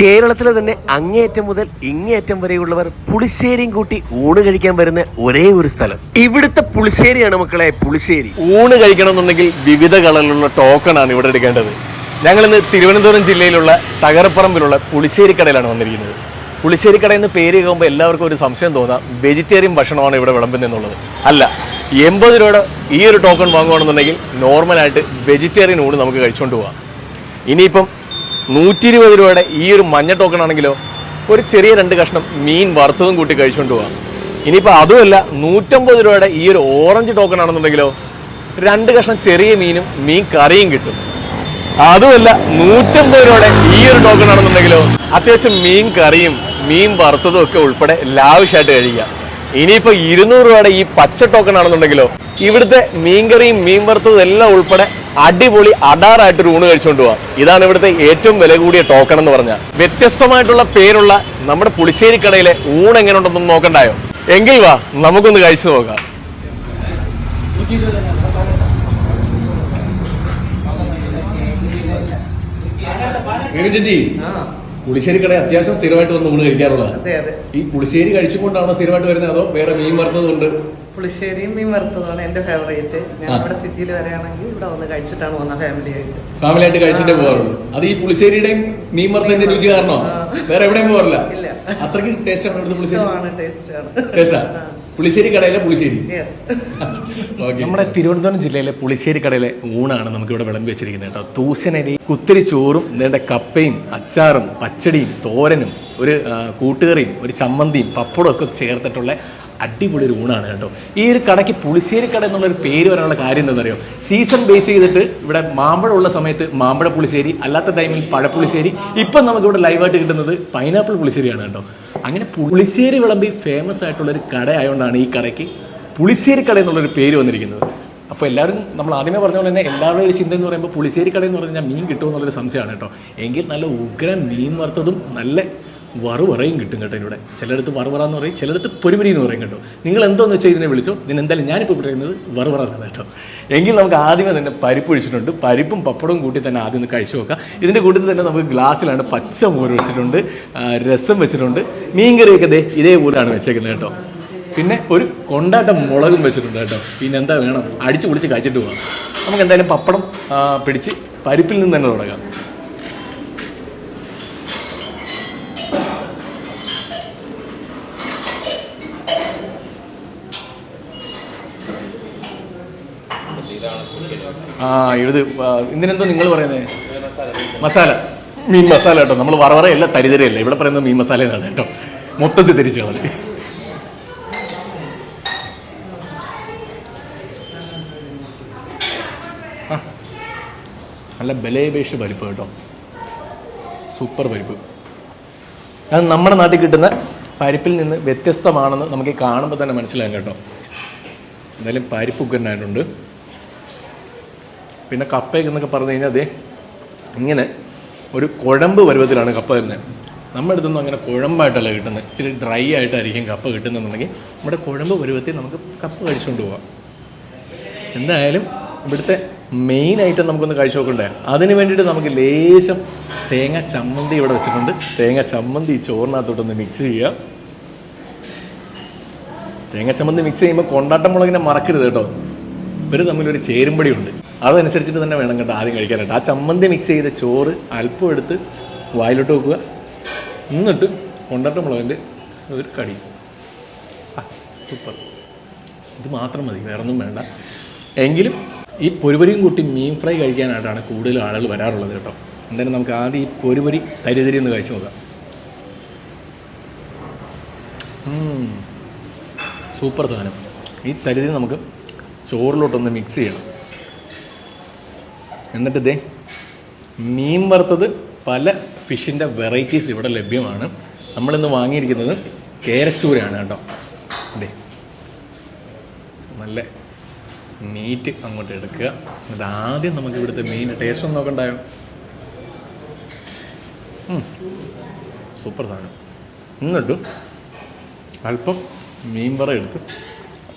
കേരളത്തിലെ തന്നെ അങ്ങേയറ്റം മുതൽ ഇങ്ങേയറ്റം വരെയുള്ളവർ പുളിശ്ശേരിയും കൂട്ടി ഊണ് കഴിക്കാൻ വരുന്ന ഒരേ ഒരു സ്ഥലം. ഇവിടുത്തെ പുളിശ്ശേരിയാണ് മക്കളെ പുളിശ്ശേരി. ഊണ് കഴിക്കണം എന്നുണ്ടെങ്കിൽ വിവിധ കളറിലുള്ള ടോക്കൺ ആണ് ഇവിടെ എടുക്കേണ്ടത്. ഞങ്ങൾ ഇന്ന് തിരുവനന്തപുരം ജില്ലയിലുള്ള തകരപ്പറമ്പിലുള്ള പുളിശ്ശേരി കടയിലാണ് വന്നിരിക്കുന്നത്. പുളിശ്ശേരി കട എന്ന് പേര് കേൾക്കുമ്പോൾ എല്ലാവർക്കും ഒരു സംശയം തോന്നാം വെജിറ്റേറിയൻ ഭക്ഷണമാണ് ഇവിടെ വിളമ്പുന്നത് എന്നുള്ളത്. അല്ല എൺപത് രൂപയുടെ ഈ ഒരു ടോക്കൺ വാങ്ങുകയാണെന്നുണ്ടെങ്കിൽ നോർമലായിട്ട് വെജിറ്റേറിയൻ ഊണ് നമുക്ക് കഴിച്ചുകൊണ്ട് പോവാം. ഇനിയിപ്പം നൂറ്റി ഇരുപത് രൂപയുടെ ഈ ഒരു മഞ്ഞ ടോക്കൺ ആണെങ്കിലോ ഒരു ചെറിയ രണ്ട് കഷ്ണം മീൻ വറുത്തതും കൂട്ടി കഴിച്ചുകൊണ്ട് പോവാം. ഇനിയിപ്പോൾ അതുമല്ല നൂറ്റമ്പത് രൂപയുടെ ഈ ഒരു ഓറഞ്ച് ടോക്കൺ ആണെന്നുണ്ടെങ്കിലോ രണ്ട് കഷ്ണം ചെറിയ മീനും മീൻ കറിയും കിട്ടും. അതുമല്ല നൂറ്റമ്പത് രൂപയുടെ ഈ ഒരു ടോക്കൺ ആണെന്നുണ്ടെങ്കിലോ അത്യാവശ്യം മീൻ കറിയും മീൻ വറുത്തതും ഒക്കെ ഉൾപ്പെടെ ലാവിഷായിട്ട് കഴിക്കാം. ഇനിയിപ്പോൾ ഇരുന്നൂറ് രൂപയുടെ ഈ പച്ച ടോക്കൺ ആണെന്നുണ്ടെങ്കിലോ ഇവിടുത്തെ മീൻകറിയും മീൻ വറുത്തതും എല്ലാം ഉൾപ്പെടെ അടിപൊളി അടാറായിട്ട് ഒരു ഊണ് കഴിച്ചുകൊണ്ട് പോവാം. ഇതാണ് ഇവിടുത്തെ ഏറ്റവും വില കൂടിയ ടോക്കൺ എന്ന് പറഞ്ഞാൽ വ്യത്യസ്തമായിട്ടുള്ള പേരുള്ള നമ്മുടെ പുളിശ്ശേരി കടയിലെ ഊണ് എങ്ങനെ ഉണ്ടെന്നൊന്ന് നോക്കണ്ടായോ? എങ്കിൽ വാ നമുക്കൊന്ന് കഴിച്ചു നോക്കാം. ചേച്ചി പുളിശ്ശേരി കട അത്യാവശ്യം സ്ഥിരമായിട്ട് വന്ന് ഊണ് കഴിക്കാറുള്ളത്. അതെ അതെ. ഈ പുളിശ്ശേരി കഴിച്ചുകൊണ്ടാണോ സ്ഥിരമായിട്ട് വരുന്നത്? അതോ വേറെ മീൻ വറുത്തതുകൊണ്ട്? പുളിശ്ശേരിയും മീൻ വറുത്തതാണ് എന്റെ ഫേവറേറ്റ് ഞാൻ. ഇവിടെ സിറ്റിയിൽ വരെയാണെങ്കിൽ ഇവിടെ വന്ന് കഴിച്ചിട്ടാണ് പോകുന്നത് ഫാമിലി ആയിട്ട്. ഫാമിലി ആയിട്ട് കഴിച്ചിട്ടേ പോകാറുള്ളൂ. അത് ഈ പുളിശ്ശേരിയുടെയും മീൻ വറുത്തതിന്റെ രുചി കാരണോ? വേറെ എവിടെയും പോകാറില്ല? ഇല്ല. അത്രയ്ക്ക് ടേസ്റ്റ് ആണ് ഇവിടുത്തെ പുളിശ്ശേരി? ടേസ്റ്റ് പുളിശ്ശേരി കടയിലെ പുളിശ്ശേരി. യെസ് നമ്മുടെ തിരുവനന്തപുരം ജില്ലയിലെ പുളിശ്ശേരി കടയിലെ ഊണാണ് നമുക്ക് ഇവിടെ വിളമ്പി വെച്ചിരിക്കുന്നത് കേട്ടോ. തൂശനരി കുത്തിരി ചോറും നേണ്ട കപ്പയും അച്ചാറും പച്ചടിയും തോരനും ഒരു കൂട്ടുകറിയും ഒരു ചമ്മന്തിയും പപ്പടവും ഒക്കെ ചേർത്തിട്ടുള്ള അടിപൊളി ഒരു ഊണാണ് കേട്ടോ. ഈ ഒരു കടയ്ക്ക് പുളിശ്ശേരി കട എന്നുള്ളൊരു പേര് വരാനുള്ള കാര്യം എന്താണെന്നറിയോ? സീസൺ ബേസ് ചെയ്തിട്ട് ഇവിടെ മാമ്പഴം ഉള്ള സമയത്ത് മാമ്പഴ പുളിശ്ശേരി അല്ലാത്ത ടൈമിൽ പഴപ്പുളിശ്ശേരി ഇപ്പം നമുക്കിവിടെ ലൈവായിട്ട് കിട്ടുന്നത് പൈനാപ്പിൾ പുളിശ്ശേരിയാണ് കേട്ടോ. അങ്ങനെ പുളിശ്ശേരി വിളമ്പി ഫേമസ് ആയിട്ടുള്ളൊരു കട ആയതുകൊണ്ടാണ് ഈ കടയ്ക്ക് പുളിശ്ശേരി കട എന്നുള്ളൊരു പേര് വന്നിരിക്കുന്നത്. അപ്പോൾ എല്ലാവരും നമ്മൾ ആദ്യമേ പറഞ്ഞ പോലെ തന്നെ എല്ലാവരുടെയും ഒരു ചിന്ത എന്ന് പറയുമ്പോൾ പുളിശ്ശേരി കട എന്ന് പറഞ്ഞാൽ മീൻ കിട്ടുമെന്നുള്ളൊരു സംശയമാണ് കേട്ടോ. എങ്കിൽ നല്ല ഉഗ്രൻ മീൻ വറുത്തതും നല്ല വറുവറയും കിട്ടും കേട്ടോ ഇവിടെ. ചിലടത്ത് വറുവറ എന്ന് പറയും ചിലടത്ത് പൊരിപൊരി എന്ന് പറയും കേട്ടോ. നിങ്ങൾ എന്തോന്ന് വെച്ചാൽ ഇതിനെ വിളിച്ചോ? ഇതിന് എന്തായാലും ഞാനിപ്പോൾ പറയുന്നത് വറുവറ എന്നാണ് കേട്ടോ. എങ്കിൽ നമുക്ക് ആദ്യമേ തന്നെ പരിപ്പ് ഒഴിച്ചിട്ടുണ്ട്. പരിപ്പും പപ്പടവും കൂട്ടി തന്നെ ആദ്യം ഒന്ന് കഴിച്ചു നോക്കാം. ഇതിന്റെ കൂട്ടത്തിൽ തന്നെ നമുക്ക് ഗ്ലാസ്സിലാണ് പച്ച മോര് വെച്ചിട്ടുണ്ട്. രസം വെച്ചിട്ടുണ്ട്. മീൻകറിയൊക്കെ ദേ ഇതേപോലെയാണ് വെച്ചേക്കുന്നത് കേട്ടോ. പിന്നെ ഒരു കൊണ്ടാട്ട മുളകും വെച്ചിട്ടുണ്ട് കേട്ടോ. പിന്നെ എന്താ വേണം? അടിച്ചു പൊളിച്ച് കഴിച്ചിട്ട് പോകാം നമുക്ക് എന്തായാലും പപ്പടം പിടിച്ച് പരിപ്പിൽ നിന്ന് തന്നെ തുടങ്ങാം. ആ ഇത് ഇതിനെന്തോ നിങ്ങൾ പറയുന്നത് മസാല. മീൻ മസാല കേട്ടോ. നമ്മൾ വറവറയല്ല തരിതരയല്ല. ഇവിടെ പറയുന്നത് മീൻ മസാല എന്നാണ് കേട്ടോ. മൊത്തത്തിൽ തിരിച്ചു കളി. നല്ല ബലേബേഷ് പരിപ്പ് കേട്ടോ. സൂപ്പർ പരിപ്പ്. അത് നമ്മുടെ നാട്ടിൽ കിട്ടുന്ന പരിപ്പിൽ നിന്ന് വ്യത്യസ്തമാണെന്ന് നമുക്ക് കാണുമ്പോൾ തന്നെ മനസ്സിലാകും കേട്ടോ. എന്തായാലും പരിപ്പ് ഉഗ്രനായിട്ടുണ്ട് പിന്നെ കപ്പയൊക്കെ എന്നൊക്കെ പറഞ്ഞു കഴിഞ്ഞാൽ അതെ ഇങ്ങനെ ഒരു കുഴമ്പ് പരുവത്തിലാണ് കപ്പ വരുന്നത് നമ്മുടെ അടുത്തൊന്നും അങ്ങനെ കുഴമ്പായിട്ടല്ല കിട്ടുന്നത് ഇച്ചിരി ഡ്രൈ ആയിട്ടായിരിക്കും കപ്പ കിട്ടുന്നുണ്ടെങ്കിൽ നമ്മുടെ കുഴമ്പ് പരുവത്തിൽ നമുക്ക് കപ്പ കഴിച്ചുകൊണ്ട് പോവാം. എന്തായാലും ഇവിടുത്തെ മെയിൻ ഐറ്റം നമുക്കൊന്ന് കഴിച്ചു നോക്കണ്ടേ? അതിന് വേണ്ടിയിട്ട് നമുക്ക് ലേശം തേങ്ങ ചമ്മന്തി ഇവിടെ വെച്ചിട്ടുണ്ട്. തേങ്ങ ചമ്മന്തി ചോറിനകത്തോട്ടൊന്ന് മിക്സ് ചെയ്യുക തേങ്ങ ചമ്മന്തി മിക്സ് ചെയ്യുമ്പോൾ കൊണ്ടാട്ടം മുളകിനെ മറക്കരുത് കേട്ടോ. ഇവർ തമ്മിലൊരു ചേരുമ്പടി ഉണ്ട് അതനുസരിച്ചിട്ട് തന്നെ വേണം കേട്ടോ ആദ്യം കഴിക്കാനായിട്ട്. ആ ചമ്മന്തി മിക്സ് ചെയ്ത ചോറ് അല്പം എടുത്ത് വായിലോട്ട് വെക്കുക. എന്നിട്ട് കൊണ്ടട്ട മുളകിന്റെ ഒരു കടി. ആ സൂപ്പർ ഇത് മാത്രം മതി വേറെ ഒന്നും വേണ്ട. എങ്കിലും ഈ പൊരിപൊരിയും കൂട്ടി മീൻ ഫ്രൈ കഴിക്കാനായിട്ടാണ് കൂടുതൽ ആളുകൾ വരാറുള്ളത് കേട്ടോ. എന്തായാലും നമുക്ക് ആദ്യം ഈ പൊരിപൊരി തരിതരി ഒന്ന് കഴിച്ചു നോക്കാം. സൂപ്പർ സാധനം. ഈ തരിതിരി നമുക്ക് ചോറിലോട്ടൊന്ന് മിക്സ് ചെയ്യണം. എന്നിട്ട് ഇതേ മീൻ വറുത്തത് പല ഫിഷിന്റെ വെറൈറ്റീസ് ഇവിടെ ലഭ്യമാണ്. നമ്മളിന്ന് വാങ്ങിയിരിക്കുന്നത് കേരച്ചൂരയാണ് കേട്ടോ. അതെ നല്ല മീറ്റ് അങ്ങോട്ട് എടുക്കുക. എന്നിട്ട് ആദ്യം നമുക്ക് ഇവിടുത്തെ മീൻ ടേസ്റ്റ് ഒന്ന് നോക്കണ്ടായോ? സൂപ്പർ സാധനം. എന്നിട്ട് അല്പം മീൻ വറ എടുത്ത്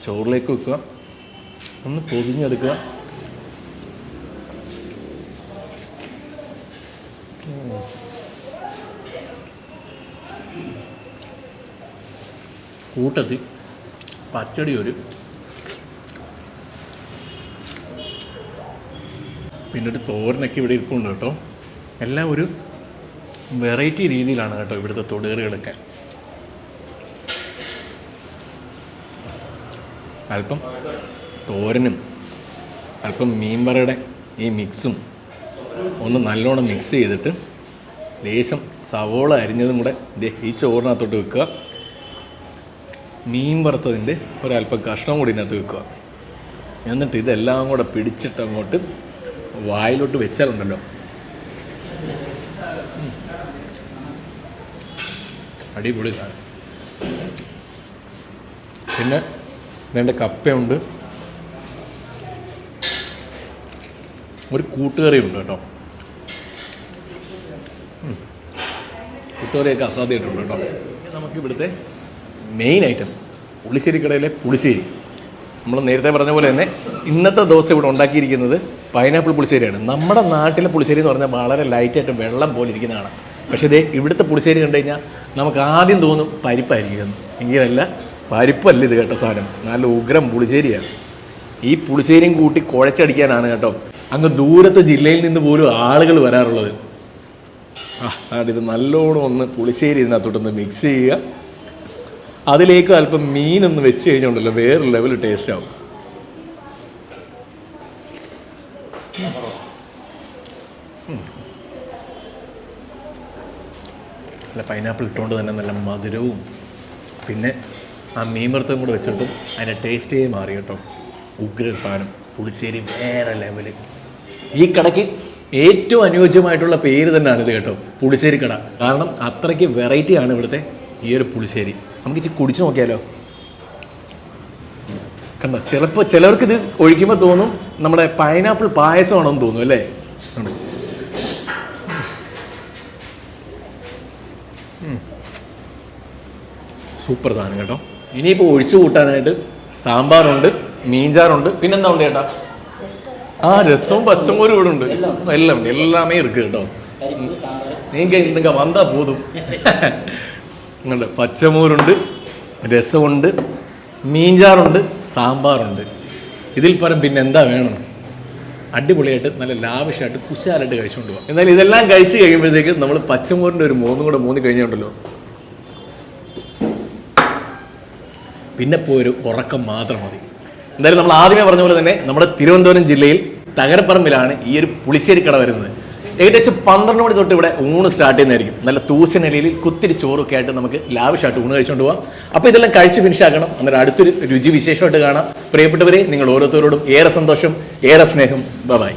ചോറിലേക്ക് വെക്കുക. ഒന്ന് പൊതിഞ്ഞെടുക്കുക. കൂട്ടത്തിൽ പച്ചടി ഒരു പിന്നെ ഒരു തോരനൊക്കെ ഇവിടെ ഇരിപ്പുണ്ട് കേട്ടോ. എല്ലാം ഒരു വെറൈറ്റി രീതിയിലാണ് കേട്ടോ ഇവിടുത്തെ തൊടുകറികളൊക്കെ. അല്പം തോരനും അല്പം മീൻ വറയുടെ ഈ മിക്സും ഒന്ന് നല്ലോണം മിക്സ് ചെയ്തിട്ട് ലേശം സവോള അരിഞ്ഞതും കൂടെ ഈ ചോറിനകത്തോട്ട് വെക്കുക. മീൻ വറുത്തതിന്റെ ഒരല്പം കഷ്ണം കൂടി ഇതിനകത്ത് വെക്കുക. എന്നിട്ട് ഇതെല്ലാം കൂടെ പിടിച്ചിട്ട് അങ്ങോട്ട് വായിലോട്ട് വെച്ചാലുണ്ടല്ലോ. അടിപൊളി പിന്നെ ഇതിന്റെ കപ്പയുണ്ട്. ഒരു കൂട്ടുകറിയുണ്ട് കേട്ടോ. കൂട്ടുകറിയൊക്കെ അസാധ്യമായിട്ടുണ്ട് കേട്ടോ. നമുക്ക് ഇവിടുത്തെ മെയിൻ ഐറ്റം പുളിശ്ശേരി കടയിലെ പുളിശ്ശേരി. നമ്മൾ നേരത്തെ പറഞ്ഞ പോലെ തന്നെ ഇന്നത്തെ ദിവസം ഇവിടെ ഉണ്ടാക്കിയിരിക്കുന്നത് പൈനാപ്പിൾ പുളിശ്ശേരിയാണ്. നമ്മുടെ നാട്ടിലെ പുളിശ്ശേരി എന്ന് പറഞ്ഞാൽ വളരെ ലൈറ്റായിട്ട് വെള്ളം പോലെ ഇരിക്കുന്നതാണ്. പക്ഷേ ഇതേ ഇവിടുത്തെ പുളിശ്ശേരി കണ്ടു കഴിഞ്ഞാൽ നമുക്ക് ആദ്യം തോന്നും പരിപ്പായിരിക്കും. എങ്കിലല്ല പരിപ്പല്ല ഇത് കേട്ടോ സാധനം. നല്ല ഉഗ്രം പുളിശ്ശേരിയാണ്. ഈ പുളിശ്ശേരിയും കൂട്ടി കുഴച്ചടിക്കാനാണ് കേട്ടോ അങ്ങ് ദൂരത്തെ ജില്ലയിൽ നിന്ന് പോലും ആളുകൾ വരാറുള്ളത്. ഇത് നല്ലോണം ഒന്ന് പുളിശ്ശേരി ഇതിനകത്തോട്ടൊന്ന് മിക്സ് ചെയ്യുക. അതിലേക്ക് അല്പം മീനൊന്ന് വെച്ച് കഴിഞ്ഞുണ്ടല്ലോ വേറെ ലെവൽ ടേസ്റ്റ് ആവും. അല്ല പൈനാപ്പിൾ ഇട്ടുകൊണ്ട് തന്നെ നല്ല മധുരവും പിന്നെ ആ മീൻ വറുത്തതും കൂടെ വെച്ചിട്ടും അതിന്റെ ടേസ്റ്റേ മാറി കേട്ടോ. ഉഗ്ര സാധനം പുളിശ്ശേരി വേറെ ലെവൽ ഈ കടയ്ക്ക് ഏറ്റവും അനുയോജ്യമായിട്ടുള്ള പേര് തന്നെയാണ് ഇത് കേട്ടോ പുളിശ്ശേരി കട. കാരണം അത്രയ്ക്ക് വെറൈറ്റി ആണ് ഇവിടുത്തെ ഈ ഒരു പുളിശ്ശേരി. നമുക്ക് ഇച്ചിരി കുടിച്ചു നോക്കിയാലോ? കണ്ടോ ചിലപ്പോൾ ചിലർക്ക് ഇത് ഒഴിക്കുമ്പോൾ തോന്നും നമ്മുടെ പൈനാപ്പിൾ പായസമാണെന്ന് തോന്നും അല്ലേ. സൂപ്പർ സാധനം കേട്ടോ. ഇനിയിപ്പോൾ ഒഴിച്ചു കൂട്ടാനായിട്ട് സാമ്പാറുണ്ട് മീൻചാറുണ്ട്. പിന്നെന്താ ഉണ്ട് ചേട്ടാ? ആ രസവും பச்சை மோர் ഉണ്ട് എല്ലാം എല്ലാമേ ഇരിക്കും കേട്ടോ. கேட்டோ நீங்கள் இங்கே வந்தால் போதும் പച്ചമോരുണ്ട് രസമുണ്ട് മീൻചാറുണ്ട് സാമ്പാറുണ്ട്. ഇതിൽ പരം പിന്നെ എന്താ വേണം? അടിപൊളിയായിട്ട് നല്ല ലാവിഷായിട്ട് കുശാലായിട്ട് കഴിച്ചുകൊണ്ട് പോകാം എന്നാൽ ഇതെല്ലാം കഴിച്ച് കഴിയുമ്പോഴത്തേക്ക് നമ്മൾ പച്ചമോറിന്റെ ഒരു മൂന്നും കൂടെ മൂന്ന് കഴിഞ്ഞുണ്ടല്ലോ പിന്നെ പോയൊരു ഉറക്കം മാത്രം മതി. എന്തായാലും നമ്മൾ ആദ്യമേ പറഞ്ഞ പോലെ തന്നെ നമ്മുടെ തിരുവനന്തപുരം ജില്ലയിൽ തകരപ്പറമ്പിലാണ് ഈ ഒരു പുളിശ്ശേരി കട വരുന്നത്. ഏകദേശം പന്ത്രണ്ട് മണി തൊട്ട് ഇവിടെ ഊണ് സ്റ്റാർട്ട് ചെയ്യുന്നതായിരിക്കും. നല്ല തൂശനിലയിൽ കുത്തിരി ചോറൊക്കെ ആയിട്ട് നമുക്ക് ലാവിഷായിട്ട് ഊണ് കഴിച്ചുകൊണ്ട് പോകാം അപ്പോൾ ഇതെല്ലാം കഴിച്ച് ഫിനിഷ് ആക്കണം. അന്നേരം അടുത്തൊരു രുചി വിശേഷമായിട്ട് കാണാം. പ്രിയപ്പെട്ടവരെ നിങ്ങൾ ഓരോരുത്തരോടും ഏറെ സന്തോഷം ഏറെ സ്നേഹം. ബൈ